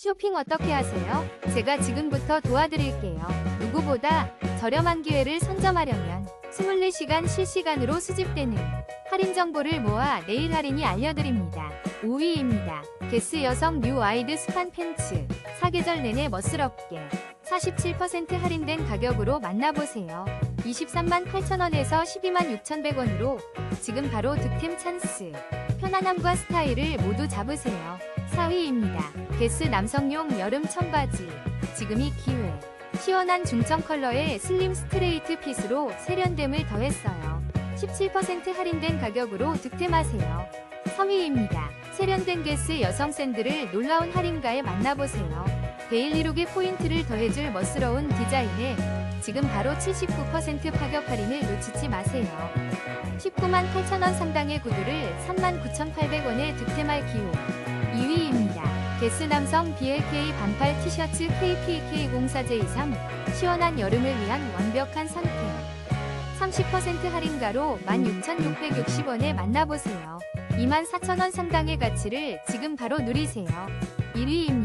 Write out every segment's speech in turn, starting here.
쇼핑 어떻게 하세요? 제가 지금부터 도와드릴게요. 누구보다 저렴한 기회를 선점하려면 24시간 실시간으로 수집되는 할인 정보를 모아 내일 할인이 알려드립니다. 5위입니다. 게스 여성 뉴 와이드 스판 팬츠. 사계절 내내 멋스럽게 47% 할인된 가격으로 만나보세요. 23만 8천원에서 12만 6,100원으로 지금 바로 득템 찬스. 편안함과 스타일을 모두 잡으세요. 4위입니다. 게스 남성용 여름 청바지. 지금이 기회. 시원한 중청 컬러의 슬림 스트레이트 핏으로 세련됨을 더했어요. 17% 할인된 가격으로 득템하세요. 3위입니다. 세련된 게스 여성 샌들을 놀라운 할인가에 만나보세요. 데일리룩의 포인트를 더해줄 멋스러운 디자인에 지금 바로 79% 파격 할인을 놓치지 마세요. 19만 8천원 상당의 구두를 3만 9,800원에 득템할 기호. 2위입니다. 게스 남성 BLK 반팔 티셔츠 KPK04J3 시원한 여름을 위한 완벽한 선택. 30% 할인가로 16,660원에 만나보세요. 24,000원 상당의 가치를 지금 바로 누리세요. 1위입니다.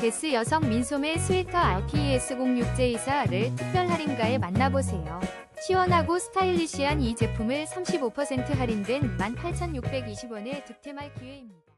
게스 여성 민소매 스웨터 RPS06J4를 특별 할인가에 만나보세요. 시원하고 스타일리시한 이 제품을 35% 할인된 18,620원에 득템할 기회입니다.